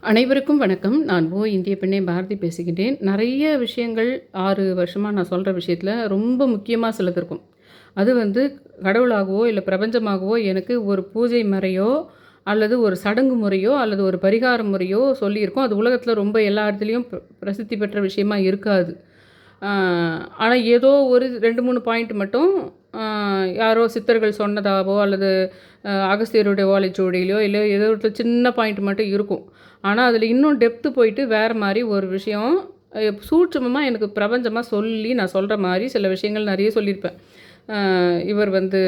அனைவருக்கும் வணக்கம். நான் ஓ இந்திய பெண்ணே பாரதி பேசுகின்றேன். நிறைய விஷயங்கள் ஆறு வருஷமாக நான் சொல்கிற விஷயத்தில் ரொம்ப முக்கியமாக சிலது இருக்கும். அது வந்து கடவுளாகவோ இல்லை பிரபஞ்சமாகவோ எனக்கு ஒரு பூஜை முறையோ அல்லது ஒரு சடங்கு முறையோ அல்லது ஒரு பரிகார முறையோ சொல்லியிருக்கோம். அது உலகத்தில் ரொம்ப எல்லா இடத்துலையும் பிரசித்தி பெற்ற விஷயமா இருக்காது. ஆனால் ஏதோ ஒரு ரெண்டு மூணு பாயிண்ட் மட்டும் யாரோ சித்தர்கள் சொன்னதாவோ அல்லது அகஸ்தியருடைய ஓலைச்சுவடியிலையோ இல்லை ஏதோ ஒரு சின்ன பாயிண்ட் மட்டும் இருக்கும். ஆனால் அதில் இன்னும் டெப்த்து போயிட்டு வேறு மாதிரி ஒரு விஷயம் சூட்சமமாக எனக்கு பிரபஞ்சமாக சொல்லி நான் சொல்கிற மாதிரி சில விஷயங்கள் நிறைய சொல்லியிருப்பேன். இவர் வந்து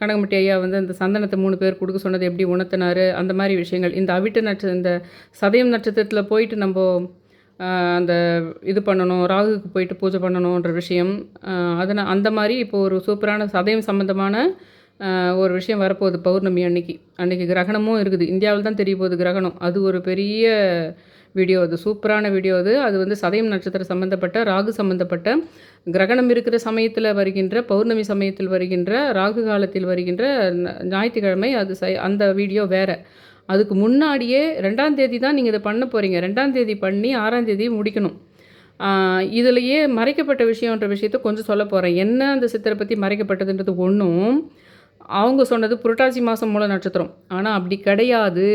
கனகமட்டி ஐயா வந்து அந்த சந்தனத்தை மூணு பேர் கொடுக்க சொன்னது எப்படி உணர்த்தினார் அந்த மாதிரி விஷயங்கள். இந்த அவிட்ட நட்ச இந்த சதயம் நட்சத்திரத்தில் போயிட்டு நம்ம அந்த இது பண்ணணும் ராகுக்கு போயிட்டு பூஜை பண்ணணுன்ற விஷயம் அதனால் அந்த மாதிரி இப்போ ஒரு சூப்பரான சதயம் சம்மந்தமான ஒரு விஷயம் வரப்போகுது பௌர்ணமி அன்னைக்கு. அன்றைக்கி கிரகணமும் இருக்குது. இந்தியாவில் தான் தெரிய போகுது கிரகணம். அது ஒரு பெரிய வீடியோ. அது சூப்பரான வீடியோ அது. அது வந்து சதயம் நட்சத்திரம் சம்மந்தப்பட்ட ராகு சம்மந்தப்பட்ட கிரகணம் இருக்கிற சமயத்தில் வருகின்ற பௌர்ணமி சமயத்தில் வருகின்ற ராகு காலத்தில் வருகின்ற ஞாயிற்றுக்கிழமை அது சை அந்த வீடியோ வேறு. அதுக்கு முன்னாடியே ரெண்டாம் தேதி தான் நீங்கள் இதை பண்ண போகிறீங்க ரெண்டாம் தேதி பண்ணி ஆறாம் தேதி முடிக்கணும். இதிலேயே மறைக்கப்பட்ட விஷயன்ற விஷயத்த கொஞ்சம் சொல்ல போகிறேன் என்ன அந்த சித்திரை பற்றி மறைக்கப்பட்டதுன்றது ஒன்றும் அவங்க சொன்னது புரட்டாசி மாதம் மூல நட்சத்திரம். ஆனால் அப்படி கிடையாது.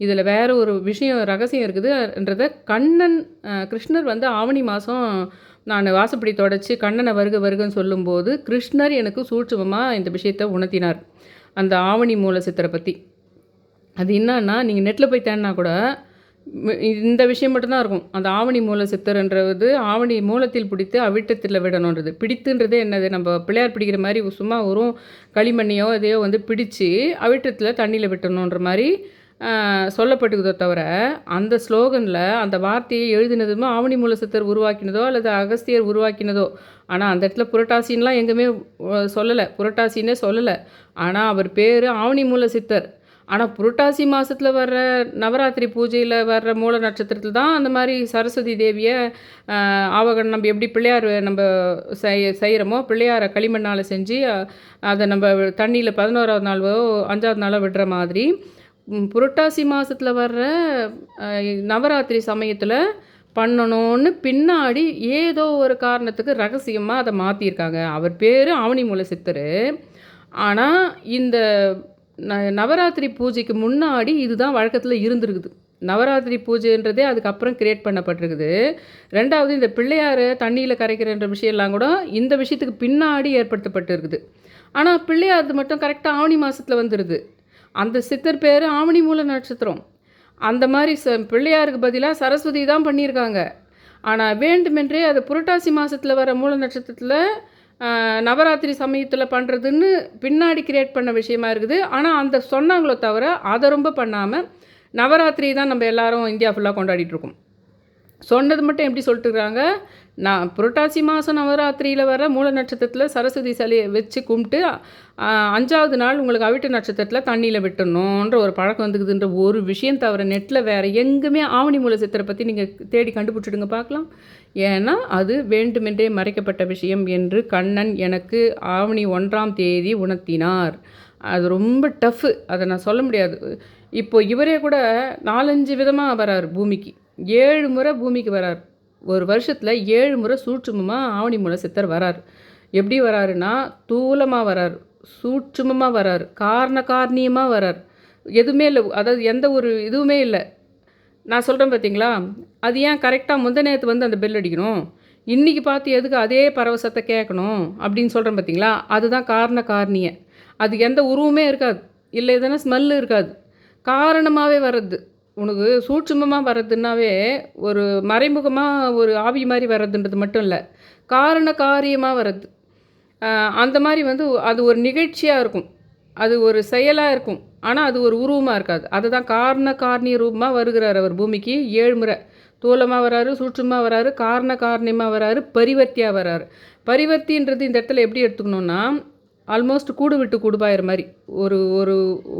இதில் வேற ஒரு விஷயம் ரகசியம் இருக்குதுன்றத கண்ணன் கிருஷ்ணர் வந்து ஆவணி மாதம் நான் வாசப்படி தொடச்சி கண்ணனை வருக வருகன்னு சொல்லும்போது கிருஷ்ணர் எனக்கு சூட்சமமாக இந்த விஷயத்தை உணர்த்தினார். அந்த ஆவணி மூல சித்திரை பற்றி அது என்னன்னா நீங்கள் நெட்டில் போய் தேடினா கூட இந்த விஷயம் மட்டும்தான் இருக்கும். அந்த ஆவணி மூல சித்தர்ன்றது ஆவணி மூலத்தில் பிடித்து அவிட்டத்தில் விடணுன்றது. பிடித்துன்றது என்னது? நம்ம பிள்ளையார் பிடிக்கிற மாதிரி சும்மா ஒரு களிமண்ணையோ இதையோ வந்து பிடிச்சு அவிட்டத்தில் தண்ணியில் விட்டணுன்ற மாதிரி சொல்லப்பட்டுக்குதோ தவிர அந்த ஸ்லோகனில் அந்த வார்த்தையை எழுதினதுமோ ஆவணி மூல சித்தர் உருவாக்கினதோ அல்லது அகஸ்தியர் உருவாக்கினதோ. ஆனால் அந்த இடத்துல புரட்டாசின்லாம் எங்குமே சொல்லலை. புரட்டாசின்னே சொல்லலை. ஆனால் அவர் பேர் ஆவணி மூல சித்தர். ஆனால் புரட்டாசி மாதத்தில் வர்ற நவராத்திரி பூஜையில் வர்ற மூல நட்சத்திரத்தில் தான் அந்த மாதிரி சரஸ்வதி தேவியை ஆவகன் நம்ம எப்படி பிள்ளையார் நம்ம செய் செய்கிறோமோ பிள்ளையாரை களிமண்ணால் செஞ்சு அதை நம்ம தண்ணியில் பதினோராவது நாளோ அஞ்சாவது நாளோ விடுற மாதிரி புரட்டாசி மாதத்தில் வர்ற நவராத்திரி சமயத்தில் பண்ணணும்னு பின்னாடி ஏதோ ஒரு காரணத்துக்கு ரகசியமாக அதை மாற்றிருக்காங்க அவர் பேர் ஆவணி மூல சித்தர். ஆனால் இந்த ந- நவராத்திரி பூஜைக்கு முன்னாடி இதுதான் வழக்கத்தில் இருந்திருக்குது. நவராத்திரி பூஜைன்றதே அதுக்கப்புறம் கிரியேட் பண்ணப்பட்டிருக்குது. ரெண்டாவது இந்த பிள்ளையார் தண்ணியில் கரைக்கிறன்ற விஷயம்லாம் கூட இந்த விஷயத்துக்கு பின்னாடி ஏற்படுத்தப்பட்டு இருக்குது ஆனால் பிள்ளையார் மட்டும் கரெக்டாக ஆவணி மாதத்தில் வந்துடுது அந்த சித்தர் பேர் ஆவணி மூல நட்சத்திரம். அந்த மாதிரி ச பிள்ளையாருக்கு பதிலாக சரஸ்வதி தான் பண்ணியிருக்காங்க. ஆனால் வேண்டுமென்றே அது புரட்டாசி மாதத்தில் வர மூல நட்சத்திரத்தில் நவராத்திரி சமயத்தில் பண்ணுறதுன்னு பின்னாடி கிரியேட் பண்ண விஷயமா இருக்குது. ஆனால் அந்த சொன்னாங்களோ தவிர அதை ரொம்ப பண்ணாமல் நவராத்திரி தான் நம்ம எல்லாரும் இந்தியா ஃபுல்லாக கொண்டாடிட்டு இருக்கோம். சொன்னது மட்டும் எப்படி சொல்லிட்டுருக்காங்க நான் புரட்டாசி மாதம் நவராத்திரியில் வர மூல நட்சத்திரத்தில் சரஸ்வதி சிலையை வச்சு கும்பிட்டு அஞ்சாவது நாள் உங்களுக்கு அவிட்ட நட்சத்திரத்தில் தண்ணியில் விட்டணுன்ற ஒரு பழக்கம் வந்துக்குதுன்ற ஒரு விஷயம் தவிர நெட்டில் வேறு எங்குமே ஆவணி மூல சித்திரை பற்றி நீங்கள் தேடி கண்டுபிடிச்சிடுங்க பார்க்கலாம். ஏன்னா அது வேண்டுமென்றே மறைக்கப்பட்ட விஷயம் என்று கண்ணன் எனக்கு ஆவணி ஒன்றாம் தேதி உணர்த்தினார். அது ரொம்ப டஃப்பு அதை நான் சொல்ல முடியாது. இப்போ இவரே கூட நாலஞ்சு விதமாக வரார் பூமிக்கு. ஏழு முறை பூமிக்கு வரார். ஒரு வருஷத்தில் ஏழு முறை சூட்சுமமாக ஆவணி மூல சித்தர் வரார். எப்படி வராருன்னா தூலமாக வரார். சூட்சுமமாக வரார். காரண காரணியமாக வரார். எதுவுமே இல்லை. அதாவது எந்த ஒரு இதுவுமே இல்லை. நான் சொல்கிறேன் பார்த்தீங்களா அது ஏன் கரெக்டாக முந்த நேரத்து வந்து அந்த பெல் அடிக்கணும்? இன்றைக்கி பார்த்து எதுக்கு அதே பரவசத்தை கேட்கணும்? அப்படின்னு சொல்கிறேன் பார்த்தீங்களா அதுதான் காரண காரணிய. அது எந்த உருவமே இருக்காது. இல்லை எதனா ஸ்மெல்லு இருக்காது. காரணமாகவே வர்றது. உனக்கு சூட்சுமமாக வர்றதுனாவே ஒரு மறைமுகமாக ஒரு ஆவி மாதிரி வர்றதுன்றது மட்டும் இல்லை. காரண காரியமாக வர்றது. அந்த மாதிரி வந்து அது ஒரு நிகழ்ச்சியாக இருக்கும். அது ஒரு செயலாக இருக்கும். ஆனால் அது ஒரு உருவமாக இருக்காது. அதுதான் காரண காரணிய ரூபமாக வருகிறார் அவர் பூமிக்கு. ஏழு முறை. தூலமாக வராரு சூட்சுமாக வராரு காரண காரணியமாக வராரு பரிவர்த்தியாக வராரு. பரிவர்த்தின்றது இந்த இடத்துல எப்படி எடுத்துக்கணும்னா ஆல்மோஸ்ட் கூடு விட்டு கூடுபாயிற மாதிரி. ஒரு ஒரு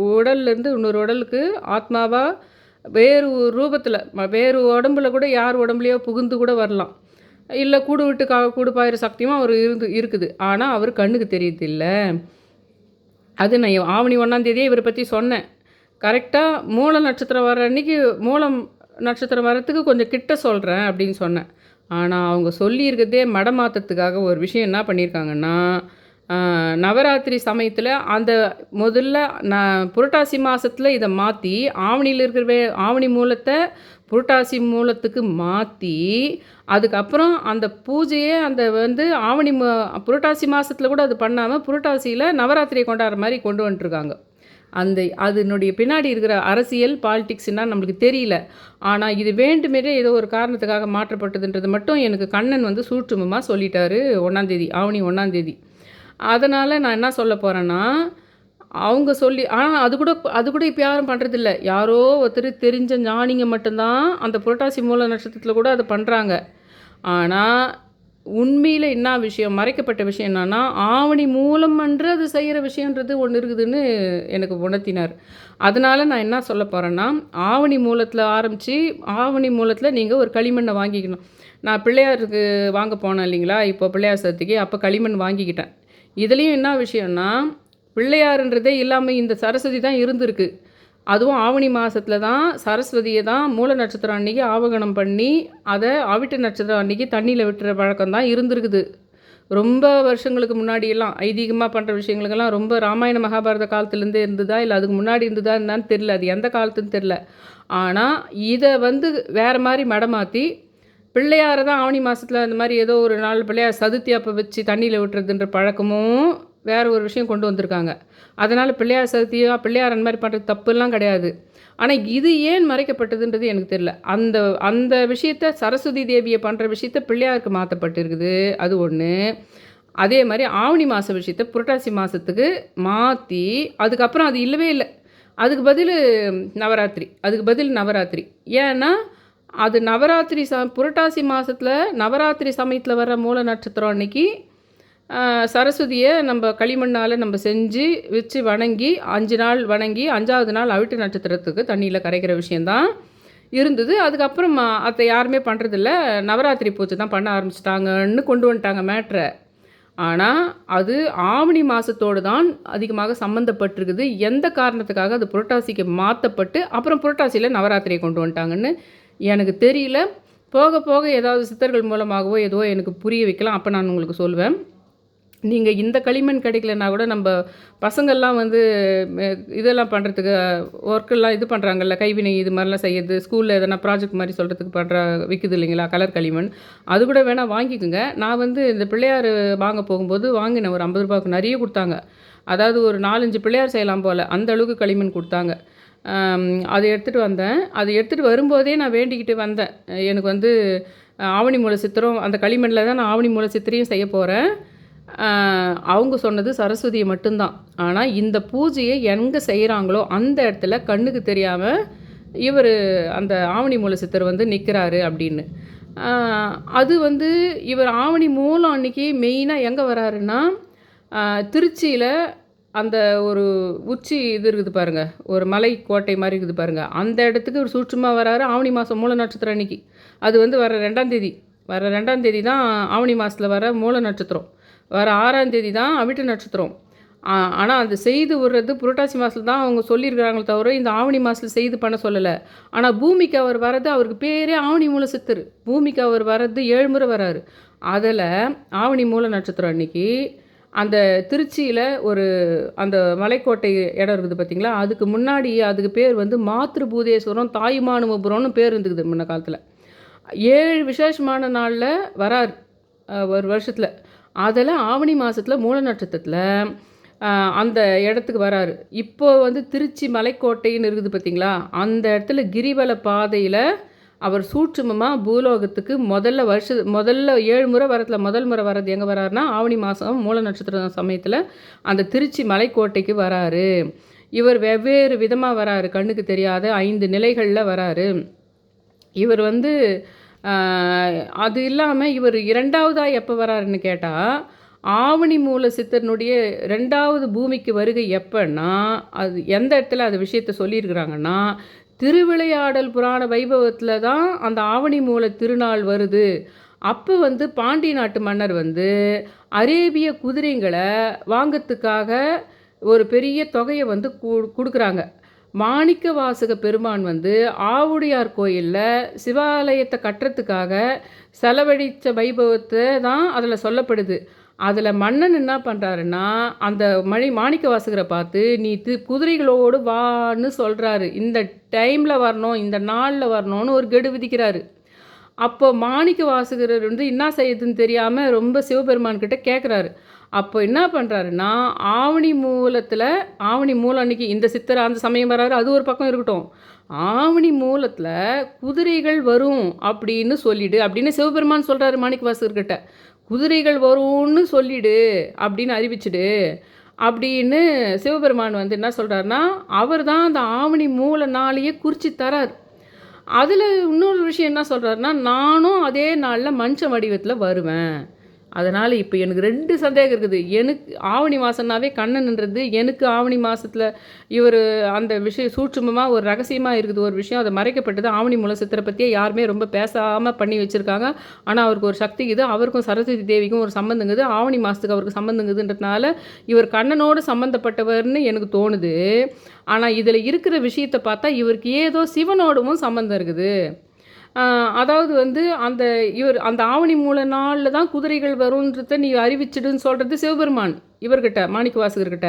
உடல்லேருந்து இன்னொரு உடலுக்கு ஆத்மாவாக வேறு ரூபத்தில் வேறு உடம்புல கூட யார் உடம்புலையோ புகுந்து கூட வரலாம். இல்லை கூடு விட்டு கா கூடு பாயிற சக்தியும் அவர் இருந்து இருக்குது. ஆனால் அவர் கண்ணுக்கு தெரியுது அது நான் ஆவணி ஒன்றாந்தேதியே இவரை பற்றி சொன்னேன். கரெக்டாக மூல நட்சத்திரம் வர அன்னைக்கு மூலம் நட்சத்திரம் வரத்துக்கு கொஞ்சம் கிட்ட சொல்கிறேன் அப்படின்னு சொன்னேன். ஆனால் அவங்க சொல்லியிருக்கிறதே மடமாற்றத்துக்காக ஒரு விஷயம் என்ன பண்ணியிருக்காங்கன்னா நவராத்திரி சமயத்தில் அந்த முதல்ல நான் புரட்டாசி மாதத்தில் இதை மாற்றி ஆவணியில் இருக்கிற ஆவணி மூலத்தை புரட்டாசி மூலத்துக்கு மாற்றி அதுக்கப்புறம் அந்த பூஜையே அந்த வந்து ஆவணி ம- புரட்டாசி மாதத்தில் கூட அது பண்ணாமல் புரட்டாசியில் நவராத்திரியை கொண்டாடுற மாதிரி கொண்டு வந்துட்டுருக்காங்க. அந்த அதனுடைய பின்னாடி இருக்கிற அரசியல் பாலிடிக்ஸ்னா நம்மளுக்கு தெரியல. ஆனால் இது வேண்டுமென்றே ஏதோ ஒரு காரணத்துக்காக மாற்றப்பட்டதுன்றது மட்டும் எனக்கு கண்ணன் வந்து சூற்றுமமாக சொல்லிட்டாரு ஒன்றாந்தேதி ஆவணி ஒன்றாந்தேதி அதனால் நான் என்ன சொல்ல போகிறேன்னா அவங்க சொல்லி ஆனால் அது கூட அது கூட இப்போ யாரும் பண்ணுறதில்ல யாரோ ஒருத்தர் தெரிஞ்ச ஞானிங்க மட்டும்தான் அந்த புரட்டாசி மூல நட்சத்திரத்தில் கூட அதை பண்ணுறாங்க ஆனால் உண்மையில் என்ன விஷயம் மறைக்கப்பட்ட விஷயம் என்னன்னா ஆவணி மூலம் அன்று அது செய்கிற விஷயன்றது ஒன்று இருக்குதுன்னு எனக்கு உணர்த்தினார். அதனால் நான் என்ன சொல்ல போகிறேன்னா ஆவணி மூலத்தில் ஆரம்பித்து ஆவணி மூலத்தில் நீங்கள் ஒரு களிமண்ணை வாங்கிக்கணும். நான் பிள்ளையாருக்கு வாங்க போனேன் இல்லைங்களா? இப்போ பிள்ளையார் சதுர்த்திக்கு அப்போ களிமண் வாங்கிக்கிட்டேன். இதுலேயும் என்ன விஷயம்னா பிள்ளையாருன்றதே இல்லாமல் இந்த சரஸ்வதி தான் இருந்திருக்கு. அதுவும் ஆவணி மாதத்தில் தான் சரஸ்வதியை தான் மூல நட்சத்திரம் அன்றைக்கி ஆவகனம் பண்ணி அதை அவிட்ட நட்சத்திரம் அன்றைக்கி தண்ணியில் விட்டுற பழக்கம் தான் இருந்திருக்குது. ரொம்ப வருஷங்களுக்கு முன்னாடியெல்லாம் ஐதீகமாக பண்ணுற விஷயங்களுக்கெல்லாம் ரொம்ப ராமாயண மகாபாரத காலத்துலேருந்தே இருந்ததா இல்லை அதுக்கு முன்னாடி இருந்ததா என்னன்னு தெரில அது எந்த காலத்துன்னு தெரில ஆனால் இதை வந்து வேறு மாதிரி மடமாற்றி பிள்ளையாரை தான் ஆவணி மாதத்தில் அந்த மாதிரி ஏதோ ஒரு நாள் பிள்ளையார் சதுர்த்தி அப்போ வச்சு தண்ணியில் விட்டுறதுன்ற பழக்கமும் வேறு ஒரு விஷயம் கொண்டு வந்திருக்காங்க. அதனால் பிள்ளையார் சதுர்த்தியோ பிள்ளையார் அந்த மாதிரி பண்ணுறது தப்புலாம் கிடையாது. ஆனால் இது ஏன் மறைக்கப்பட்டதுன்றது எனக்கு தெரியல. அந்த அந்த விஷயத்த சரஸ்வதி தேவியை பண்ணுற விஷயத்த பிள்ளையாருக்கு மாற்றப்பட்டிருக்குது அது ஒன்று அதே மாதிரி ஆவணி மாத விஷயத்த புரட்டாசி மாதத்துக்கு மாற்றி அதுக்கப்புறம் அது இல்லவே இல்லை. அதுக்கு பதில் நவராத்திரி. அதுக்கு பதில் நவராத்திரி. ஏன்னா அது நவராத்திரி ச புரட்டாசி மாதத்தில் நவராத்திரி சமயத்தில் வர மூல நட்சத்திரம் அன்னைக்கு சரஸ்வதியை நம்ம களிமண்ணால் நம்ம செஞ்சு வச்சு வணங்கி அஞ்சு நாள் வணங்கி அஞ்சாவது நாள் அவிட்டு நட்சத்திரத்துக்கு தண்ணியில் கரைக்கிற விஷயந்தான் இருந்தது. அதுக்கப்புறம் அதை யாருமே பண்ணுறதில்ல நவராத்திரி பூஜை தான் பண்ண ஆரம்பிச்சிட்டாங்கன்னு கொண்டு வந்துட்டாங்க மேட்ரை. ஆனால் அது ஆவணி மாதத்தோடு தான் அதிகமாக சம்மந்தப்பட்டிருக்குது எந்த காரணத்துக்காக அது புரட்டாசிக்கு மாற்றப்பட்டு அப்புறம் புரட்டாசியில் நவராத்திரியை கொண்டு வந்துட்டாங்கன்னு எனக்கு தெரியல. போக போக ஏதாவது சித்தர்கள் மூலமாகவோ ஏதோ எனக்கு புரிய வைக்கலாம். அப்போ நான் உங்களுக்கு சொல்லுவேன் நீங்கள் இந்த களிமண் கிடைக்கலனா கூட நம்ம பசங்கள்லாம் வந்து இதெல்லாம் பண்ணுறதுக்கு ஒர்க்கெல்லாம் இது பண்ணுறாங்கல்ல கைவினை இது மாதிரிலாம் செய்யறது ஸ்கூலில் எதனா ப்ராஜெக்ட் மாதிரி சொல்கிறதுக்கு பண்ணுற விற்குது இல்லைங்களா கலர் களிமண். அது கூட வேணால் வாங்கிக்கோங்க. நான் வந்து இந்த பிள்ளையார் வாங்க போகும்போது வாங்கினேன் ஒரு ஐம்பது ரூபாய்க்கு நிறைய கொடுத்தாங்க. அதாவது ஒரு நாலஞ்சு பிள்ளையார் செய்யலாம் போல் அந்த அளவுக்கு களிமண் கொடுத்தாங்க. அதை எடுத்துகிட்டு வந்தேன். அதை எடுத்துகிட்டு வரும்போதே நான் வேண்டிக்கிட்டு வந்தேன். எனக்கு வந்து ஆவணி மூல சித்திரம் அந்த களிமண்ணில் தான் நான் ஆவணி மூல சித்திரையும் செய்ய போகிறேன் அவங்க சொன்னது சரஸ்வதியை மட்டும்தான். ஆனால் இந்த பூஜையை எங்கே செய்கிறாங்களோ அந்த இடத்துல கண்ணுக்கு தெரியாமல் இவர் அந்த ஆவணி மூல சித்தர் வந்து நிற்கிறாரு அப்படின்னு. அது வந்து இவர் ஆவணி மூலம் அன்னைக்கு மெயினாக எங்கே வராருன்னா திருச்சியில் அந்த ஒரு உச்சி இது இருக்குது பாருங்க ஒரு மலை கோட்டை மாதிரி இருக்குது பாருங்க. அந்த இடத்துக்கு ஒரு சூட்சமாக வராரு ஆவணி மாதம் மூல நட்சத்திரம் அன்னைக்கு. அது வந்து வர ரெண்டாம் தேதி. வர ரெண்டாம் தேதி தான் ஆவணி மாதத்தில் வர மூல நட்சத்திரம். வர ஆறாம் தேதி தான் அவிட்ட நட்சத்திரம். ஆனால் அந்த செய்து விடுறது புரட்டாசி மாதத்தில் தான் அவங்க சொல்லியிருக்கிறாங்களே தவிர இந்த ஆவணி மாதத்தில் செய்து பண்ண சொல்லலை. ஆனால் பூமிக்கு அவர் வர்றது அவருக்கு பேரே ஆவணி மூல சித்தர். பூமிக்கு அவர் வர்றது ஏழு முறை வராரு. அதில் ஆவணி மூல நட்சத்திரம் அன்னைக்கு அந்த திருச்சியில் ஒரு அந்த மலைக்கோட்டை இடம் இருக்குது பார்த்தீங்களா அதுக்கு முன்னாடி அதுக்கு பேர் வந்து மாத்ருபூதேஸ்வரம் தாயுமானுமபுரம்னு பேர் இருந்துக்குது முன்ன காலத்தில். ஏழு விசேஷமான நாளில் வரார் ஒரு வருஷத்தில். அதில் ஆவணி மாதத்தில் மூல நட்சத்திரத்தில் அந்த இடத்துக்கு வராரு. இப்போ வந்து திருச்சி மலைக்கோட்டைன்னு இருக்குது பார்த்தீங்களா அந்த இடத்துல கிரிவல பாதையில் அவர் சூட்சுமமாக பூலோகத்துக்கு முதல்ல வருஷ முதல்ல ஏழு முறை வரத்தில் முதல் முறை வர்றது எங்கே வராருன்னா ஆவணி மாதம் மூல நட்சத்திர சமயத்தில் அந்த திருச்சி மலைக்கோட்டைக்கு வராரு. இவர் வெவ்வேறு விதமாக வராரு. கண்ணுக்கு தெரியாத ஐந்து நிலைகளில் வராரு. இவர் வந்து அது இல்லாமல் இவர் இரண்டாவதாக எப்போ வராருன்னு கேட்டால் ஆவணி மூல சித்தனுடைய ரெண்டாவது பூமிக்கு வருகை எப்போன்னா அது எந்த இடத்துல அது விஷயத்த சொல்லியிருக்கிறாங்கன்னா திருவிளையாடல் புராண வைபவத்தில் தான் அந்த ஆவணி மூல திருநாள் வருது. அப்போ வந்து பாண்டிய நாட்டு மன்னர் வந்து அரேபிய குதிரைங்களை வாங்கத்துக்காக ஒரு பெரிய தொகையை வந்து கொடுக்குறாங்க. மாணிக்க வாசக பெருமான் வந்து ஆவுடையார் கோயிலில் சிவாலயத்தை கட்டுறதுக்காக செலவழித்த வைபவத்தை தான் அதில் சொல்லப்படுது. அதில் மன்னன் என்ன பண்ணுறாருன்னா அந்த மணி மாணிக்க வாசகரை பார்த்து நீ தி குதிரைகளோடு வான்னு சொல்கிறாரு இந்த டைமில் வரணும் இந்த நாளில் வரணும்னு ஒரு கெடு விதிக்கிறாரு. அப்போ மாணிக்க வாசகர் வந்து என்ன செய்யுதுன்னு தெரியாமல் ரொம்ப சிவபெருமான்கிட்ட கேட்குறாரு அப்போ என்ன பண்ணுறாருன்னா ஆவணி மூலத்தில் ஆவணி மூலம் அன்னைக்கு இந்த சித்தர் அந்த சமயம் வராரு அது ஒரு பக்கம் இருக்கட்டும். ஆவணி மூலத்தில் குதிரைகள் வரும் அப்படின்னு சொல்லிடு அப்படின்னு சிவபெருமான் சொல்கிறாரு மாணிக்க வாசகர்கிட்ட குதிரைகள் வரும்னு சொல்லிடு அப்படின்னு அறிவிச்சிடு அப்படின்னு சிவபெருமான் வந்து என்ன சொல்கிறாருன்னா அவர் தான் அந்த ஆவணி மூல நாளையே குறித்து தரார். அதில் இன்னொரு விஷயம் என்ன சொல்கிறாருன்னா நானும் அதே நாளில் மஞ்ச வடிவத்தில் வருவேன். அதனால் இப்போ எனக்கு ரெண்டு சந்தேகம் இருக்குது. எனக்கு ஆவணி மாதம்னாவே கண்ணன்ன்றது எனக்கு ஆவணி மாதத்தில் இவர் அந்த விஷயம் சூட்சுமமாக ஒரு ரகசியமாக இருக்குது ஒரு விஷயம். அதை மறைக்கப்பட்டது ஆவணி மூல சித்திரை பற்றியே யாருமே ரொம்ப பேசாமல் பண்ணி வச்சுருக்காங்க. ஆனால் அவருக்கு ஒரு சக்தி இது அவருக்கும் சரஸ்வதி தேவிக்கும் ஒரு சம்மந்தங்குது ஆவணி மாதத்துக்கு அவருக்கு சம்மந்தங்குதுன்றதுனால இவர் கண்ணனோடு சம்மந்தப்பட்டவர்னு எனக்கு தோணுது. ஆனால் இதில் இருக்கிற விஷயத்தை பார்த்தா இவருக்கு ஏதோ சிவனோடவும் சம்மந்தம் இருக்குது. அதாவது வந்து அந்த இவர் அந்த ஆவணி மூல நாளில் தான் குதிரைகள் வரும்ன்றத நீ அறிவிச்சிடுன்னு சொல்கிறது சிவபெருமான் இவர்கிட்ட மாணிக்க வாசகர்கிட்ட.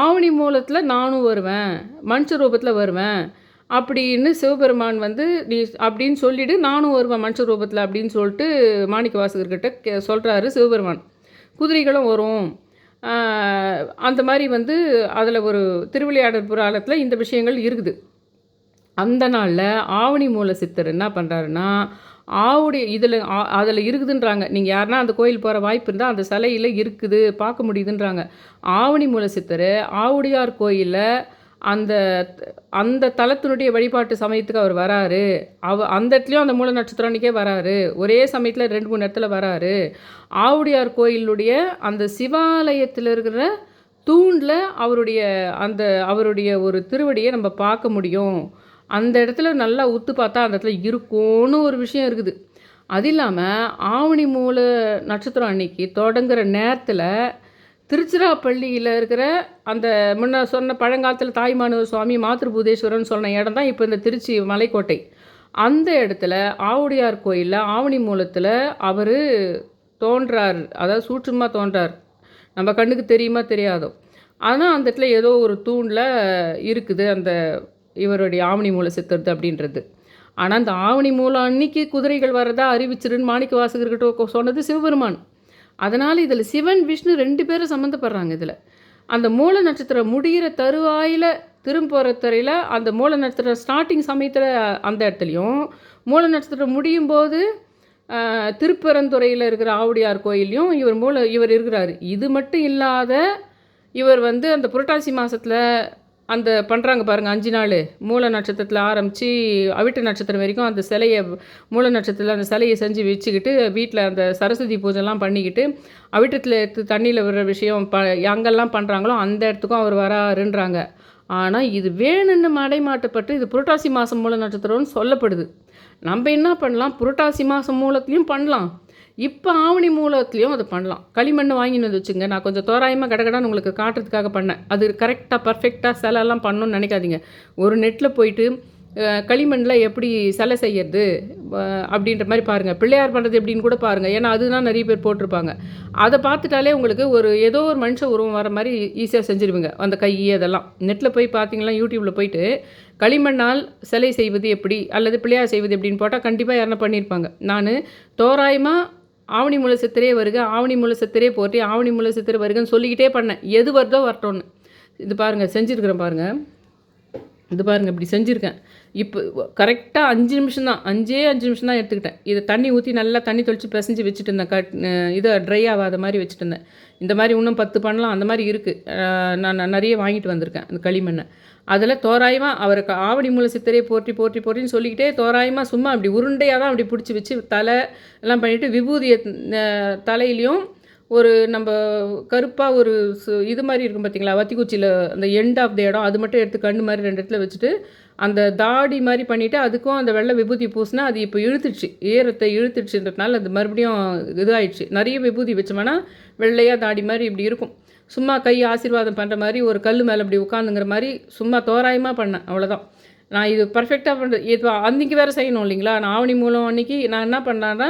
ஆவணி மூலத்தில் நானும் வருவேன் மனுஷ ரூபத்தில் வருவேன் அப்படின்னு சிவபெருமான் வந்து நீ அப்படின்னு சொல்லிவிடு நானும் வருவேன் மனுஷ ரூபத்தில் அப்படின்னு சொல்லிட்டு மாணிக்க வாசகர்கிட்ட கே சொல்கிறாரு சிவபெருமான். குதிரைகளும் வரும். அந்த மாதிரி வந்து அதில் ஒரு திருவிளையாடல் புராணத்தில் இந்த விஷயங்கள் இருக்குது. அந்த நாளில் ஆவணி மூல சித்தர் என்ன பண்ணுறாருன்னா ஆவுடைய இதில் அதில் இருக்குதுன்றாங்க. நீங்கள் யாருன்னா அந்த கோயில் போகிற வாய்ப்பு இருந்தால் அந்த சிலையில் இருக்குது பார்க்க முடியுதுன்றாங்க. ஆவணி மூல சித்தர் ஆவுடையார் கோயிலில் அந்த அந்த தலத்தினுடைய வழிபாட்டு சமயத்துக்கு அவர் வராரு. அவ அந்த இடத்துலையும் அந்த மூல நட்சத்திரம் அன்றைக்கே வராரு. ஒரே சமயத்தில் ரெண்டு மூணு இடத்துல வராரு. ஆவுடையார் கோயிலுடைய அந்த சிவாலயத்தில் இருக்கிற தூண்டில் அவருடைய அந்த அவருடைய ஒரு திருவடியை நம்ம பார்க்க முடியும். அந்த இடத்துல நல்லா உத்து பார்த்தா அந்த இடத்துல இருக்கும்னு ஒரு விஷயம் இருக்குது. அது இல்லாமல் ஆவணி மூல நட்சத்திரம் அன்னைக்கு தொடங்குற நேரத்தில் திருச்சிராப்பள்ளியில் இருக்கிற அந்த முன்ன சொன்ன பழங்காலத்தில் தாய்மானவர் சுவாமி மாத்திருபூதேஸ்வரன் சொன்ன இடம் தான் இப்போ இந்த திருச்சி மலைக்கோட்டை. அந்த இடத்துல ஆவுடையார் கோயிலில் ஆவணி மூலத்தில் அவர் தோன்றார். அதாவது சூட்சமாக தோன்றார். நம்ம கண்ணுக்கு தெரியுமா தெரியாதோ. ஆனால் அந்த இடத்துல ஏதோ ஒரு தூணில் இருக்குது அந்த இவருடைய ஆவணி மூல சித்திரத்து அப்படின்றது. ஆனால் அந்த ஆவணி மூலம் அன்னைக்கு குதிரைகள் வரதா அறிவிச்சிருன்னு மாணிக்க வாசகர்கிட்ட சொன்னது சிவபெருமான். அதனால் இதில் சிவன் விஷ்ணு ரெண்டு பேரும் சம்மந்தப்படுறாங்க இதில். அந்த மூல நட்சத்திரம் முடிகிற தருவாயில் திரும்புறத்துறையில் அந்த மூல நட்சத்திரம் ஸ்டார்டிங் சமயத்தில் அந்த இடத்துலையும் மூல நட்சத்திரம் முடியும் போது திருப்பரந்துறையில் இருக்கிற ஆவுடையார் கோயிலையும் இவர் மூல இவர் இருக்கிறார். இது மட்டும் இல்லாத இவர் வந்து அந்த புரட்டாசி மாதத்தில் அந்த பண்ணுறாங்க பாருங்கள் அஞ்சு நாள். மூல நட்சத்திரத்தில் ஆரம்பித்து அவிட்ட நட்சத்திரம் வரைக்கும் அந்த சிலையை மூல நட்சத்திரத்தில் அந்த சிலையை செஞ்சு வச்சுக்கிட்டு வீட்டில் அந்த சரஸ்வதி பூஜைலாம் பண்ணிக்கிட்டு அவிட்டத்தில் எடுத்து தண்ணியில் விடுற விஷயம் ப எங்கெல்லாம் பண்ணுறாங்களோ அந்த இடத்துக்கும் அவர் வராருன்றாங்க. ஆனால் இது வேணும்னு மடைமாட்டப்பட்டு இது புரட்டாசி மாதம் மூல நட்சத்திரம்னு சொல்லப்படுது. நம்ம என்ன பண்ணலாம்? புரட்டாசி மாதம் மூலத்துலேயும் பண்ணலாம். இப்போ ஆவணி மூலத்துலேயும் அதை பண்ணலாம். களிமண் வாங்கின்னு வந்து வச்சுங்க. நான் கொஞ்சம் தோராயமாக கடகடான்னு உங்களுக்கு காட்டுறதுக்காக பண்ணேன். அது கரெக்டாக பர்ஃபெக்டாக சிலைலாம் பண்ணணும்னு நினைக்காதீங்க. ஒரு நெட்டில் போயிட்டு களிமண்ணில் எப்படி சிலை செய்யறது அப்படின்ற மாதிரி பாருங்கள் பிள்ளையார் பண்ணுறது எப்படின்னு கூட பாருங்கள் ஏன்னா அதுதான் நிறைய பேர் போட்டிருப்பாங்க. அதை பார்த்துட்டாலே உங்களுக்கு ஒரு ஏதோ ஒரு மனுஷ உருவம் வர மாதிரி ஈஸியாக செஞ்சுருவீங்க. அந்த கை அதெல்லாம். நெட்டில் போய் பார்த்தீங்களா யூடியூப்பில் போயிட்டு களிமண்ணால் சிலை செய்வது எப்படி அல்லது பிள்ளையார் செய்வது எப்படின்னு போட்டால் கண்டிப்பாக யாருன்னா பண்ணியிருப்பாங்க. நான் தோராயமாக ஆவணி முளை சித்திரே வருக ஆவணி முளை சித்திரே போட்டி ஆவணி முளை சித்திரை வருகன்னு சொல்லிக்கிட்டே பண்ணேன் எது வருதோ வரட்டோன்னு இது பாருங்கள் செஞ்சுருக்குறேன் பாருங்கள் இது பாருங்கள் இப்படி செஞ்சுருக்கேன். இப்போ கரெக்டாக அஞ்சு நிமிஷம் தான். அஞ்சே அஞ்சு நிமிஷம் தான் எடுத்துக்கிட்டேன். இதை தண்ணி ஊற்றி நல்லா தண்ணி தொளிச்சு பிசைஞ்சு வச்சுட்டு இருந்தேன். கட் இதை ட்ரை ஆகாத மாதிரி வச்சுட்டு இருந்தேன். இந்த மாதிரி இன்னும் பத்து பண்ணலாம். அந்த மாதிரி இருக்குது நான் நிறைய வாங்கிட்டு வந்திருக்கேன். அந்த களிமண்ணை. அதில் தோராயமாக அவருக்கு ஆவடி மூல சித்தரையை போற்றி போற்றி போற்றின்னு சொல்லிக்கிட்டே தோராயமாக சும்மா அப்படி உருண்டையாக தான் அப்படி பிடிச்சி வச்சு தலை எல்லாம் பண்ணிவிட்டு விபூதியை தலையிலையும் ஒரு நம்ம கருப்பாக ஒரு இது மாதிரி இருக்கும் பார்த்தீங்களா வத்திக்குச்சியில் அந்த எண்ட் ஆஃப் த இடம். அது மட்டும் எடுத்து கண்டு மாதிரி ரெண்டு இடத்துல வச்சுட்டு அந்த தாடி மாதிரி பண்ணிவிட்டு அதுக்கும் அந்த வெள்ளை விபூதி பூசினா அது இப்போ இழுத்துடுச்சு ஈரத்தை இழுத்துச்சுன்றதுனால அது மறுபடியும் இதாகிடுச்சு நிறைய விபூதி வச்சோம்னா வெள்ளையாக தாடி மாதிரி இப்படி இருக்கும். சும்மா கை ஆசீர்வாதம் பண்ணுற மாதிரி ஒரு கல் மேலே இப்படி உட்காந்துங்கிற மாதிரி சும்மா தோராயமாக பண்ணேன். அவ்வளோதான் நான் இது பர்ஃபெக்டாக பண்ணுறது இது அன்றைக்கி வேறு செய்யணும் இல்லைங்களா? நான் ஆவணி மூலம் அன்றைக்கி நான் என்ன பண்ணேன்னா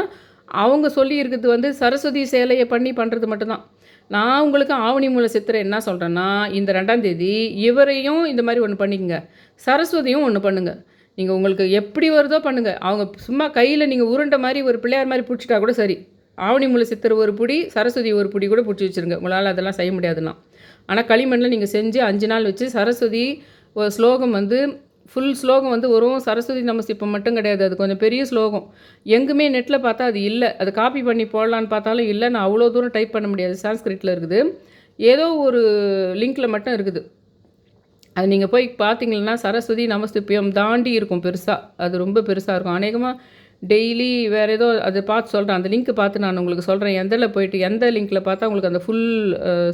அவங்க சொல்லி இருக்கிறது வந்து சரஸ்வதி சேலையை பண்ணி பண்ணுறது மட்டும்தான். நான் உங்களுக்கு ஆவணி மூல சித்திரை என்ன சொல்கிறேன்னா இந்த ரெண்டாம் தேதி இவரையும் இந்த மாதிரி ஒன்று பண்ணிக்கங்க. சரஸ்வதியும் ஒன்று பண்ணுங்கள் நீங்கள் உங்களுக்கு எப்படி வருதோ பண்ணுங்கள் அவங்க சும்மா கையில் நீங்கள் உருண்டை மாதிரி ஒரு பிள்ளையார் மாதிரி பிடிச்சிட்டா கூட சரி. ஆவணி மூல சித்திரை ஒரு பிடி சரஸ்வதி ஒரு பிடி கூட பிடிச்சி வச்சுருங்க. உங்களால் அதெல்லாம் செய்ய முடியாதுன்னா. ஆனால் களிமண்ணில் நீங்கள் செஞ்சு அஞ்சு நாள் வச்சு சரஸ்வதி ஸ்லோகம் வந்து ஃபுல் ஸ்லோகம் வந்து வரும் சரஸ்வதி நமஸ்திப்பம் மட்டும் கிடையாது. அது கொஞ்சம் பெரிய ஸ்லோகம். எங்குமே நெட்டில் பார்த்தா அது இல்லை. அது காப்பி பண்ணி போடலான்னு பார்த்தாலும் இல்லை. நான் அவ்வளோ தூரம் டைப் பண்ண முடியாது. சான்ஸ்கிரிட்டில் இருக்குது. ஏதோ ஒரு லிங்க்கில் மட்டும் இருக்குது. அது நீங்கள் போய் பார்த்தீங்கன்னா சரஸ்வதி நமஸ்திப்பியம் தாண்டி இருக்கும் பெருசாக அது ரொம்ப பெருசாக இருக்கும். அநேகமாக டெய்லி வேறு ஏதோ அதை பார்த்து சொல்கிறேன் அந்த லிங்க் பார்த்து நான் உங்களுக்கு சொல்கிறேன் எந்தில் போயிட்டு எந்த லிங்க்கில் பார்த்தா உங்களுக்கு அந்த ஃபுல்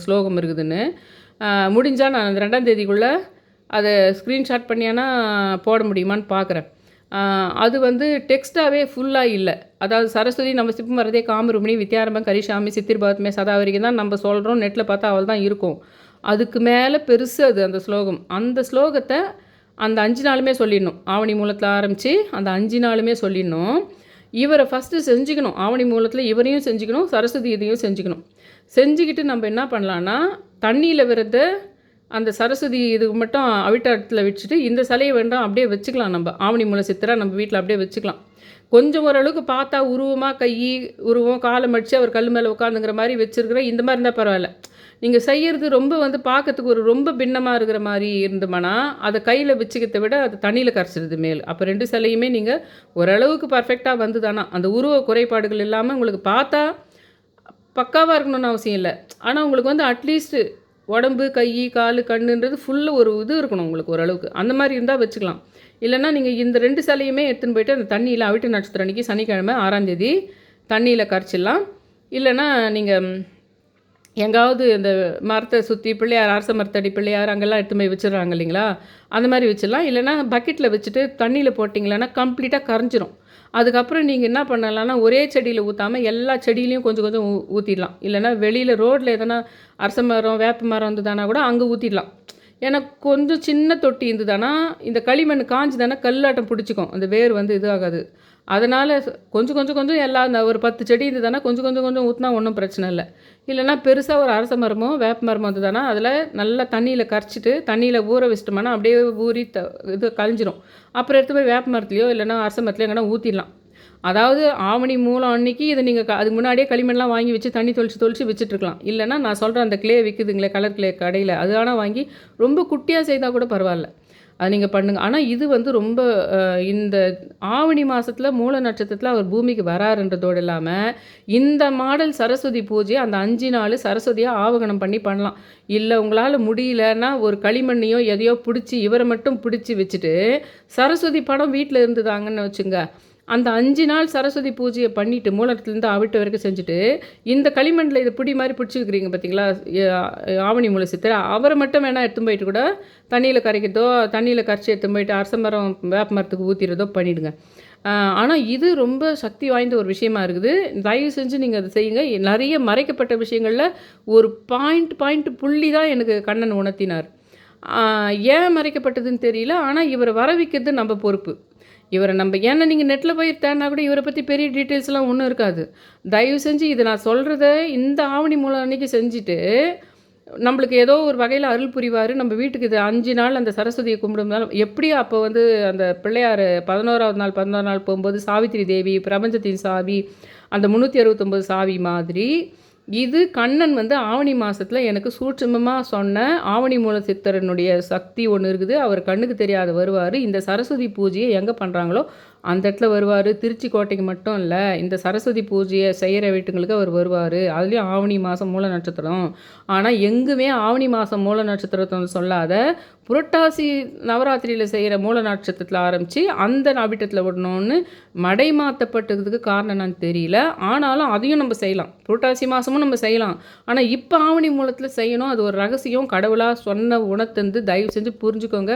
ஸ்லோகம் இருக்குதுன்னு. முடிஞ்சால் நான் அந்த ரெண்டாம் தேதிக்குள்ளே அதை ஸ்க்ரீன்ஷாட் பண்ணியானா போட முடியுமான்னு பார்க்குறேன் அது வந்து டெக்ஸ்ட்டாகவே ஃபுல்லாக இல்லை. அதாவது சரஸ்வதி நம்ம சிப்பம் வரதே காமருமணி வித்யாரம்பம் கரிசாமி சித்திர்பாத்மே சதாவரிக்கு தான் நம்ம சொல்கிறோம் நெட்டில் பார்த்தா அவள் தான் இருக்கும். அதுக்கு மேலே பெருசு அது அந்த ஸ்லோகம். அந்த ஸ்லோகத்தை அந்த அஞ்சு நாளுமே சொல்லிடணும். ஆவணி மூலத்தில் ஆரம்பித்து அந்த அஞ்சு நாளுமே சொல்லிடணும். இவரை ஃபஸ்ட்டு செஞ்சுக்கணும். ஆவணி மூலத்தில் இவரையும் செஞ்சுக்கணும் சரஸ்வதி இதையும் செஞ்சுக்கணும். செஞ்சுக்கிட்டு நம்ம என்ன பண்ணலான்னா தண்ணியில் விரத அந்த சரஸ்வதி இது மட்டும் அவிட்டாரத்தில் வச்சுட்டு இந்த சிலையை வேண்டாம் அப்படியே வச்சுக்கலாம் நம்ம. ஆவணி மூல சித்திரை நம்ம வீட்டில் அப்படியே வச்சுக்கலாம். கொஞ்சம் ஓரளவுக்கு பார்த்தா உருவமாக கை உருவம் காலை மடித்து அவர் கல் மேலே உட்காந்துங்கிற மாதிரி வச்சுருக்கிற இந்த மாதிரி இருந்தால் பரவாயில்ல. நீங்கள் செய்கிறது ரொம்ப வந்து பார்க்கறதுக்கு ஒரு ரொம்ப பின்னமாக இருக்கிற மாதிரி இருந்தோம்னா அதை கையில் வச்சுக்கிறத விட அது தண்ணியில் கரைச்சிடுது மேல். அப்போ ரெண்டு சிலையுமே நீங்கள் ஓரளவுக்கு பர்ஃபெக்டாக வந்து தானா அந்த உருவ குறைபாடுகள் இல்லாமல் உங்களுக்கு பார்த்தா பக்காவாக இருக்கணும்னு அவசியம் இல்லை. ஆனால் உங்களுக்கு வந்து அட்லீஸ்ட்டு உடம்பு கை கால் கண்ணுன்றது ஃபுல்லாக ஒரு இது இருக்கணும் உங்களுக்கு ஓரளவுக்கு. அந்த மாதிரி இருந்தால் வச்சுக்கலாம். இல்லைன்னா நீங்கள் இந்த ரெண்டு சிலையுமே எடுத்துன்னு போயிட்டு அந்த தண்ணியில் அவிட்டு நட்சத்திரம் அன்றைக்கி சனிக்கிழமை ஆறாந்தேதி தண்ணியில் கரைச்சிடலாம். இல்லைன்னா நீங்கள் எங்காவது இந்த மரத்தை சுற்றி பிள்ளையார் அரச மரத்தடி பிள்ளையார் அங்கெல்லாம் எடுத்து போய் வச்சிடுறாங்க இல்லைங்களா? அந்த மாதிரி வச்சிடலாம். இல்லைன்னா பக்கெட்டில் வச்சுட்டு தண்ணியில் போட்டிங்களான்னா கம்ப்ளீட்டாக கரைஞ்சிரும். அதுக்கப்புறம் நீங்கள் என்ன பண்ணலாம்னா ஒரே செடியில் ஊற்றாமல் எல்லா செடியிலையும் கொஞ்சம் கொஞ்சம் ஊ ஊற்றிடலாம் இல்லைன்னா வெளியில் ரோட்டில் எதனா அரச மரம் வேப்ப மரம் இருந்ததுனா கூட அங்கே ஊற்றிடலாம் ஏன்னா கொஞ்சம் சின்ன தொட்டி இருந்ததுன்னா இந்த களிமண் காஞ்சுதானே கல்லாட்டம் பிடிச்சிக்கும். அந்த வேர் வந்து இது ஆகாது. அதனால் கொஞ்சம் கொஞ்சம் கொஞ்சம் எல்லா இந்த ஒரு பத்து செடி இருந்ததுன்னா கொஞ்சம் கொஞ்சம் கொஞ்சம் ஊற்றினா ஒன்றும் பிரச்சனை இல்லை. இல்லைனா பெருசாக ஒரு அரச மரமோ வேப்ப மரமோ இருந்ததுன்னா அதில் நல்லா தண்ணியில் கரைச்சிட்டு தண்ணியில் ஊற வச்சிட்டோம்னா அப்படியே ஊறி த இது கழிஞ்சிரும் அப்புறம் எடுத்து போய் வேப்ப மரத்துலையோ இல்லைனா அரச மரத்துலையோ எங்கன்னா ஊற்றிடலாம் அதாவது ஆவணி மூலம் அன்னைக்கு இதை நீங்கள் அதுக்கு முன்னாடியே களிமண்லாம் வாங்கி வச்சு தண்ணி தொளிச்சு தொளிச்சு வச்சுட்ருக்கலாம் இல்லைனா நான் சொல்கிறேன் அந்த கிளே விற்குதுங்களே கலர் கிளே கடையில் அது ஆனால் வாங்கி ரொம்ப குட்டியாக செய்தால் கூட பரவாயில்ல. அது நீங்கள் பண்ணுங்கள் ஆனால் இது வந்து ரொம்ப இந்த ஆவணி மாதத்தில் மூல நட்சத்திரத்தில் அவர் பூமிக்கு வராருன்றதோடு இல்லாமல் இந்த மாடல் சரஸ்வதி பூஜையை அந்த அஞ்சு நாள் சரஸ்வதியாக ஆவகனம் பண்ணி பண்ணலாம். இல்லை உங்களால் முடியலன்னா ஒரு களிமண்ணையோ எதையோ பிடிச்சி இவரை மட்டும் பிடிச்சி வச்சுட்டு சரஸ்வதி படம் வீட்டில் இருந்துதாங்கன்னு வச்சுங்க. அந்த அஞ்சு நாள் சரஸ்வதி பூஜையை பண்ணிவிட்டு மூலத்துலேருந்து அவிட்டு வரைக்கும் செஞ்சுட்டு இந்த களிமண்ணில் இதை பிடி மாதிரி பிடிச்சிருக்கிறீங்க பார்த்தீங்களா ஆவணி மூல சித்தர். அவரை மட்டும் வேணால் எடுத்து போயிட்டு கூட தண்ணியில் கரைக்கிறதோ தண்ணியில் கரைச்சி எடுத்து போயிட்டு அரச மரம் வேப்ப மரத்துக்கு ஊற்றிடுறதோ பண்ணிவிடுங்க ஆனால் இது ரொம்ப சக்தி வாய்ந்த ஒரு விஷயமா இருக்குது. தயவு செஞ்சு நீங்கள் அதை செய்யுங்க. நிறைய மறைக்கப்பட்ட விஷயங்களில் ஒரு பாயிண்ட் பாயிண்ட் புள்ளி தான் எனக்கு கண்ணன் உணர்த்தினார். ஏன் மறைக்கப்பட்டதுன்னு தெரியல. ஆனால் இவரை வர வைக்கிறது நம்ம பொறுப்பு. இவரை நம்ம ஏன்னா நீங்கள் நெட்டில் போய் தேடினா கூட இவரை பற்றி பெரிய டீட்டெயில்ஸ்லாம் ஒன்றும் இருக்காது. தயவு செஞ்சு இதை நான் சொல்கிறத இந்த ஆவணி மூலம் அன்றைக்கி செஞ்சுட்டு நம்மளுக்கு ஏதோ ஒரு வகையில் அருள் புரிவார். நம்ம வீட்டுக்கு இது அஞ்சு நாள் அந்த சரஸ்வதியை கும்பிடும்போது எப்படி அப்போ வந்து அந்த பிள்ளையார் பதினோராவது நாள் பதினோரு நாள் போகும்போது சாவித்திரி தேவி பிரபஞ்சத்தின் சாவி அந்த முந்நூற்றி அறுபத்தொம்பது சாவி மாதிரி இது கண்ணன் வந்து ஆவணி மாதத்தில் எனக்கு சூட்சமமாக சொன்ன ஆவணி மூல சித்தரனுடைய சக்தி ஒன்று இருக்குது. அவர் கண்ணுக்கு தெரியாத வருவார். இந்த சரஸ்வதி பூஜையை எங்கே பண்ணுறாங்களோ அந்த இடத்துல வருவார். திருச்சி கோட்டைக்கு மட்டும் இல்லை இந்த சரஸ்வதி பூஜையை செய்கிற வீட்டுங்களுக்கு அவர் வருவார். அதுலேயும் ஆவணி மாதம் மூல நட்சத்திரம். ஆனால் எங்குமே ஆவணி மாதம் மூல நட்சத்திரத்தை சொல்லாத புரட்டாசி நவராத்திரியில் செய்கிற மூல நட்சத்திரத்தில் ஆரம்பித்து அந்த நாபிட்டத்தில் விடணும்னு மடை மாற்றப்பட்டதுக்கு காரணம் என்னன்னு தெரியல. ஆனாலும் அதையும் நம்ம செய்யலாம். புரட்டாசி மாதமும் நம்ம செய்யலாம். ஆனால் இப்போ ஆவணி மூலத்தில் செய்யணும். அது ஒரு ரகசியம். கடவுளாக சொன்ன உணர்த்தந்து தயவு செஞ்சு புரிஞ்சுக்கோங்க.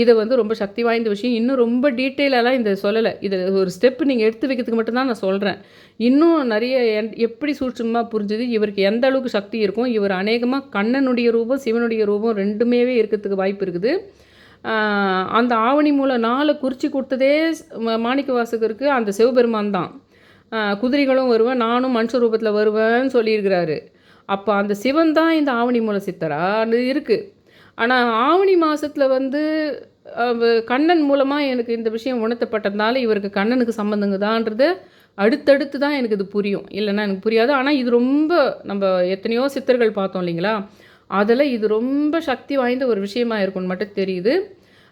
இதை வந்து ரொம்ப சக்தி வாய்ந்த விஷயம். இன்னும் ரொம்ப டீட்டெயிலெல்லாம் இந்த சொல்லலை. இதை ஒரு ஸ்டெப் நீங்கள் எடுத்து வைக்கிறதுக்கு மட்டும்தான் நான் சொல்கிறேன் இன்னும் நிறைய என் எப்படி சூட்சமாக புரிஞ்சுது? இவருக்கு எந்த அளவுக்கு சக்தி இருக்கும்? இவர் அநேகமாக கண்ணனுடைய ரூபம் சிவனுடைய ரூபம் ரெண்டுமே இருக்கிறதுக்கு வாய்ப்பு இருக்குது. அந்த ஆவணி மூலம் நாளை குறித்து கொடுத்ததே மாணிக்க வாசகருக்கு அந்த சிவபெருமான் தான். குதிரைகளும் வருவேன் நானும் மனுஷ ரூபத்தில் வருவேன்னு சொல்லியிருக்கிறாரு. அப்போ அந்த சிவன் தான் இந்த ஆவணி மூல சித்தரா? இருக்குது ஆனால் ஆவணி மாதத்தில் வந்து கண்ணன் மூலமாக எனக்கு இந்த விஷயம் உணர்த்தப்பட்டதுனால இவருக்கு கண்ணனுக்கு சம்மந்தங்கதான்றது அடுத்தடுத்து தான் எனக்கு இது புரியும். இல்லைன்னா எனக்கு புரியாது. ஆனால் இது ரொம்ப நம்ம எத்தனையோ சித்தர்கள் பார்த்தோம் இல்லைங்களா? அதில் இது ரொம்ப சக்தி வாய்ந்த ஒரு விஷயமா இருக்கும்னு மட்டும் தெரியுது.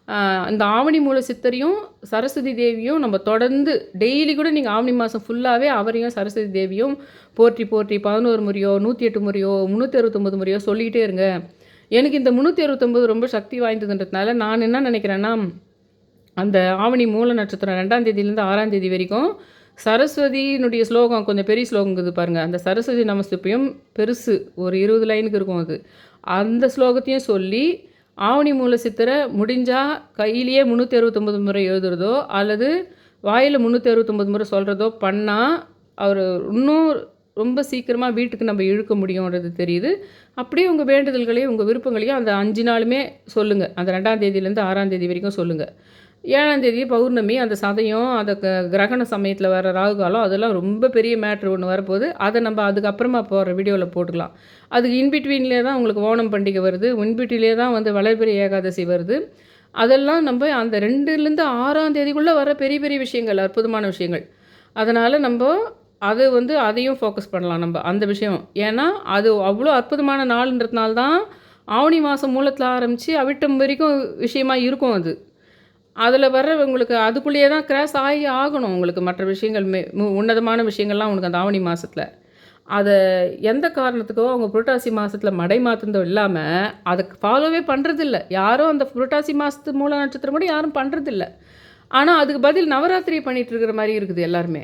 அந்த இந்த ஆவணி மூல சித்தரையும் சரஸ்வதி தேவியும் நம்ம தொடர்ந்து டெய்லி கூட நீங்கள் ஆவணி மாதம் ஃபுல்லாகவே அவரையும் சரஸ்வதி தேவியும் போற்றி போற்றி பதினோரு முறையோ நூற்றி எட்டு முறையோ முந்நூற்றி அறுபத்தொம்பது முறையோ சொல்லிகிட்டே இருங்க. எனக்கு இந்த முந்நூற்றி அறுபத்தொம்பது ரொம்ப சக்தி வாய்ந்ததுன்றதுனால நான் என்ன நினைக்கிறேன்னா அந்த ஆவணி மூல நட்சத்திரம் ரெண்டாம் தேதியிலேருந்து ஆறாம் தேதி வரைக்கும் சரஸ்வதியினுடைய ஸ்லோகம் கொஞ்சம் பெரிய ஸ்லோகங்குது பாருங்கள் அந்த சரஸ்வதி நமஸ்துப்பையும் பெருசு ஒரு இருபது லைனுக்கு இருக்கும் அது. அந்த ஸ்லோகத்தையும் சொல்லி ஆவணி மூல சித்திரை முடிஞ்சால் கையிலேயே முந்நூற்றி அறுபத்தொம்பது முறை எழுதுறதோ அல்லது வாயில் முந்நூற்றி அறுபத்தொம்பது முறை சொல்கிறதோ பண்ணால் அவர் இன்னும் ரொம்ப சீக்கிரமாக வீட்டுக்கு நம்ம இழுக்க முடியுன்றது தெரியுது. அப்படியே உங்கள் வேண்டுதல்களையும் உங்கள் விருப்பங்களையும் அந்த அஞ்சு நாளுமே சொல்லுங்கள் அந்த ரெண்டாம் தேதியிலேருந்து ஆறாம் தேதி வரைக்கும் சொல்லுங்கள் ஏழாம் தேதி பௌர்ணமி அந்த சதயம் அந்த க- கிரகண சமயத்தில் வர ராகு காலம் அதெல்லாம் ரொம்ப பெரிய மேட்ரு ஒன்று வரப்போகுது. அதை நம்ம அதுக்கப்புறமா போகிற வீடியோவில் போட்டுக்கலாம். அதுக்கு இன்பிட்வீன்லேயே தான் உங்களுக்கு ஓணம் பண்டிகை வருது. இன்பிட்வீன்லேயே தான் வந்து வளர்பெரிய ஏகாதசி வருது. அதெல்லாம் நம்ம அந்த ரெண்டுலேருந்து ஆறாம் தேதிக்குள்ளே வர பெரிய பெரிய விஷயங்கள் அற்புதமான விஷயங்கள். அதனால் நம்ம அது வந்து அதையும் ஃபோக்கஸ் பண்ணலாம் நம்ம அந்த விஷயம். ஏன்னா அது அவ்வளோ அற்புதமான நாள்ன்றதுனால தான் ஆவணி மாதம் மூலத்தில் ஆரம்பித்து அவிட்டம் வரைக்கும் விஷயமாக இருக்கும் அது. அதில் வர்ற உங்களுக்கு அதுக்குள்ளேயே தான் கிராஸ் ஆகி ஆகணும் உங்களுக்கு மற்ற விஷயங்கள் மே மு- உன்னதமான விஷயங்கள்லாம் உனக்கு அந்த ஆவணி மாதத்தில் அதை எந்த காரணத்துக்கோ அவங்க புரட்டாசி மாதத்தில் மடை மாற்றுந்தோ இல்லாமல் அதை ஃபாலோவே பண்ணுறதில்ல யாரும் அந்த புரட்டாசி மாதத்து மூல நட்சத்திரம் கூட யாரும் பண்ணுறதில்ல ஆனால் அதுக்கு பதில் நவராத்திரி பண்ணிட்டு இருக்கிற மாதிரி இருக்குது எல்லாருமே.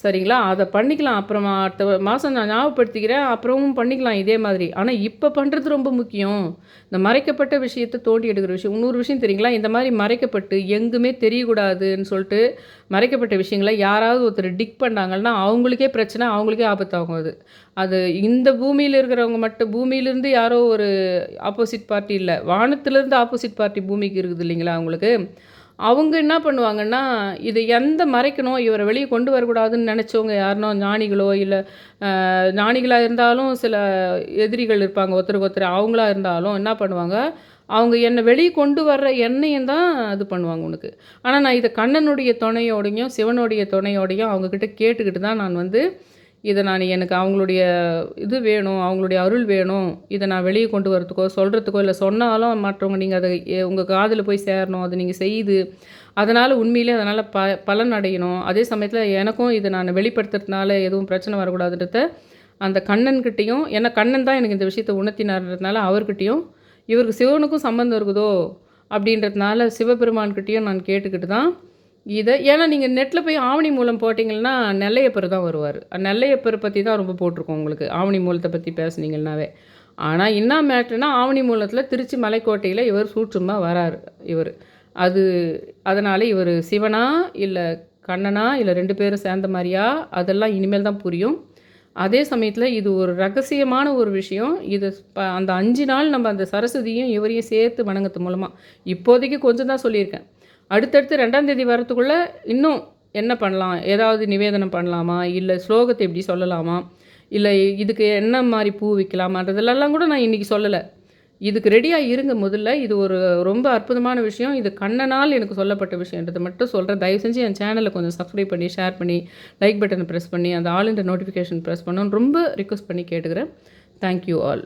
சரிங்களா? அதை பண்ணிக்கலாம். அப்புறமா அடுத்த மாதம் நான் ஞாபகப்படுத்திக்கிறேன். அப்புறமும் பண்ணிக்கலாம் இதே மாதிரி. ஆனால் இப்போ பண்ணுறது ரொம்ப முக்கியம். இந்த மறைக்கப்பட்ட விஷயத்தை தோண்டி எடுக்கிற விஷயம். இன்னொரு விஷயம் தெரியுங்களா? இந்த மாதிரி மறைக்கப்பட்டு எங்குமே தெரியக்கூடாதுன்னு சொல்லிட்டு மறைக்கப்பட்ட விஷயங்களை யாராவது ஒருத்தர் டிக் பண்ணாங்கன்னா அவங்களுக்கே பிரச்சனை அவங்களுக்கே ஆபத்தாகும் அது. அது இந்த பூமியில் இருக்கிறவங்க மட்டும் பூமியிலேருந்து யாரோ ஒரு ஆப்போசிட் பார்ட்டி இல்லை. வானத்துலேருந்து ஆப்போசிட் பார்ட்டி பூமிக்கு இருக்குது இல்லைங்களா அவங்களுக்கு? அவங்க என்ன பண்ணுவாங்கன்னா இது எந்த மறைக்கணும் இவரை வெளியே கொண்டு வரக்கூடாதுன்னு நினச்சவங்க யாருனோ ஞானிகளோ இல்லை ஞானிகளாக இருந்தாலும் சில எதிரிகள் இருப்பாங்க ஒருத்தருக்கு ஒருத்தர் அவங்களா இருந்தாலும் என்ன பண்ணுவாங்க அவங்க என்னை வெளியே கொண்டு வர்ற எண்ணெயும் தான் இது பண்ணுவாங்க உனக்கு. ஆனால் நான் இதை கண்ணனுடைய துணையோடையும் சிவனுடைய துணையோடையும் அவங்கக்கிட்ட கேட்டுக்கிட்டு தான் நான் வந்து இதை நான் எனக்கு அவங்களுடைய இது வேணும் அவங்களுடைய அருள் வேணும் இதை நான் வெளியே கொண்டு வரதுக்கோ சொல்கிறதுக்கோ இல்லை சொன்னாலும் மற்றவங்க நீங்கள் அதை உங்கள் காதில் போய் சேரணும் அதை நீங்கள் செய்து அதனால் உண்மையிலே அதனால் ப பலன் அடையணும். அதே சமயத்தில் எனக்கும் இதை நான் வெளிப்படுத்துறதுனால எதுவும் பிரச்சனை வரக்கூடாதுன்றத அந்த கண்ணன்கிட்டேயும் ஏன்னா கண்ணன் தான் எனக்கு இந்த விஷயத்தை உணர்த்தினார்ன்றதுனால அவர்கிட்டையும் இவருக்கு சிவனுக்கும் சம்மந்தம் இருக்குதோ அப்படின்றதுனால சிவபெருமான்கிட்டையும் நான் கேட்டுக்கிட்டு தான் இதை ஏன்னா நீங்கள் நெட்டில் போய் ஆவணி மூலம் போட்டிங்கன்னா நெல்லையப்பர் தான் வருவார். நெல்லையப்பர் பற்றி தான் ரொம்ப போட்டிருக்கோம் உங்களுக்கு. ஆவணி மூலத்தை பற்றி பேசுனீங்கன்னாவே. ஆனால் என்ன மேட்ருனா ஆவணி மூலத்தில் திருச்சி மலைக்கோட்டையில் இவர் சூற்றுமாக வராரு இவர். அது அதனால் இவர் சிவனா இல்லை கண்ணனா இல்லை ரெண்டு பேரும் சேர்ந்த மாதிரியா? அதெல்லாம் இனிமேல் தான் புரியும். அதே சமயத்தில் இது ஒரு ரகசியமான ஒரு விஷயம். இது ப அந்த அஞ்சு நாள் நம்ம அந்த சரஸ்வதியும் இவரையும் சேர்த்து வணங்கத்து மூலமாக இப்போதைக்கு கொஞ்சம் தான் சொல்லியிருக்கேன். அடுத்தடுத்து ரெண்டாம் தேதி வரத்துக்குள்ளே இன்னும் என்ன பண்ணலாம்? ஏதாவது நிவேதனம் பண்ணலாமா? இல்லை ஸ்லோகத்தை எப்படி சொல்லலாமா? இல்லை இதுக்கு என்ன மாதிரி பூ வைக்கலாமான்றதுலலாம் கூட நான் இன்றைக்கி சொல்லலை. இதுக்கு ரெடியாக இருங்க முதல்ல. இது ஒரு ரொம்ப அற்புதமான விஷயம். இது கண்ணனால் எனக்கு சொல்லப்பட்ட விஷயன்றது மட்டும் சொல்கிறேன் தயவு செஞ்சு என் சேனலை கொஞ்சம் சப்ஸ்கிரைப் பண்ணி ஷேர் பண்ணி லைக் பட்டனை ப்ரெஸ் பண்ணி அந்த ஆல் இந்த நோட்டிஃபிகேஷன் ப்ரெஸ் பண்ணணும்னு ரொம்ப ரிக்வஸ்ட் பண்ணி கேட்டுக்கிறேன். Thank you all